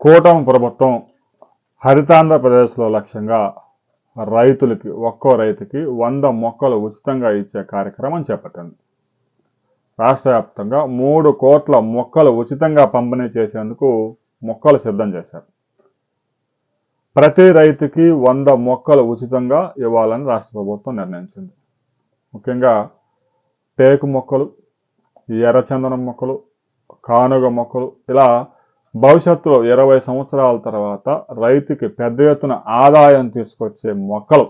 కూటమి ప్రభుత్వం హరితాంధ్రప్రదేశ్లో లక్ష్యంగా రైతులకి ఒక్కో రైతుకి వంద మొక్కలు ఉచితంగా ఇచ్చే కార్యక్రమం చేపట్టింది. రాష్ట్ర వ్యాప్తంగా మూడు కోట్ల మొక్కలు ఉచితంగా పంపిణీ చేసేందుకు మొక్కలు సిద్ధం చేశారు. ప్రతి రైతుకి వంద మొక్కలు ఉచితంగా ఇవ్వాలని రాష్ట్ర ప్రభుత్వం నిర్ణయించింది. ముఖ్యంగా టేకు మొక్కలు ఎర్రచందనం మొక్కలు కానుగ మొక్కలు ఇలా భవిష్యత్తులో ఇరవై సంవత్సరాల తర్వాత రైతుకి పెద్ద ఎత్తున ఆదాయం తీసుకొచ్చే మొక్కలు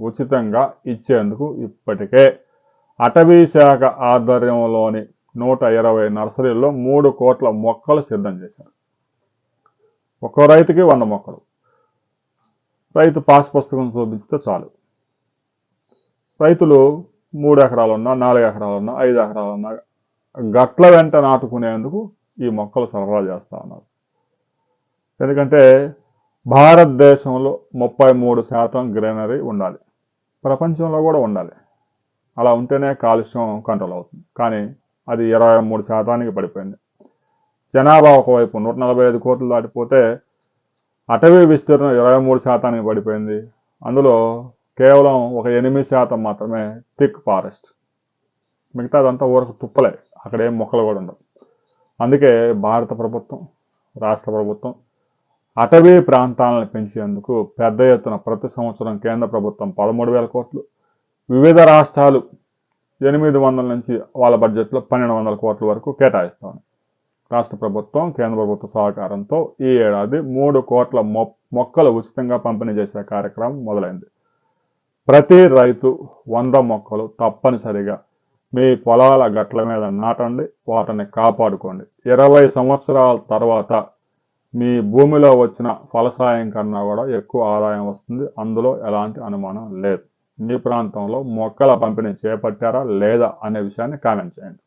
ఉచితంగా ఇచ్చేందుకు ఇప్పటికే అటవీ శాఖ ఆధ్వర్యంలోని నూట ఇరవై నర్సరీల్లో మూడు కోట్ల మొక్కలు సిద్ధం చేశారు. ఒక్కో రైతుకి వంద మొక్కలు. రైతు పాస్ పుస్తకం చూపించితే చాలు. రైతులు మూడు ఎకరాలున్నా నాలుగు ఎకరాలున్నా ఐదు ఎకరాలున్నా గట్ల వెంట నాటుకునేందుకు ఈ మొక్కలు సరఫరా చేస్తూ ఉన్నారు. ఎందుకంటే భారతదేశంలో ముప్పై మూడు శాతం గ్రీనరీ ఉండాలి. ప్రపంచంలో కూడా ఉండాలి. అలా ఉంటేనే కాలుష్యం కంట్రోల్ అవుతుంది. కానీ అది ఇరవై మూడు శాతానికి పడిపోయింది. జనాభా ఒకవైపు నూట నలభై ఐదు కోట్లు దాటిపోతే అటవీ విస్తీర్ణం ఇరవై మూడు శాతానికి పడిపోయింది. అందులో కేవలం ఒక ఎనిమిది శాతం మాత్రమే థిక్ ఫారెస్ట్. మిగతాదంతా ఊరకు తుప్పలే. అక్కడ ఏం మొక్కలు కూడా ఉండవు. అందుకే భారత ప్రభుత్వం రాష్ట్ర ప్రభుత్వం అటవీ ప్రాంతాలను పెంచేందుకు పెద్ద ఎత్తున ప్రతి సంవత్సరం కేంద్ర ప్రభుత్వం పదమూడు వేల కోట్లు వివిధ రాష్ట్రాలు ఎనిమిది వందల నుంచి వాళ్ళ బడ్జెట్లో పన్నెండు వందల కోట్ల వరకు కేటాయిస్తాను రాష్ట్ర ప్రభుత్వం కేంద్ర ప్రభుత్వ సహకారంతో ఈ ఏడాది మూడు కోట్ల మొ మొక్కలు ఉచితంగా పంపిణీ చేసే కార్యక్రమం మొదలైంది. ప్రతి రైతు వంద మొక్కలు తప్పనిసరిగా మీ పొలాల గట్ల మీద నాటండి వాటిని కాపాడుకోండి. ఇరవై సంవత్సరాల తర్వాత మీ భూమిలో వచ్చిన ఫలసాయం కన్నా కూడా ఎక్కువ ఆదాయం వస్తుంది. అందులో ఎలాంటి అనుమానం లేదు. మీ ప్రాంతంలో మొక్కల పంపిణీ చేపట్టారా లేదా అనే విషయాన్ని కామెంట్ చేయండి.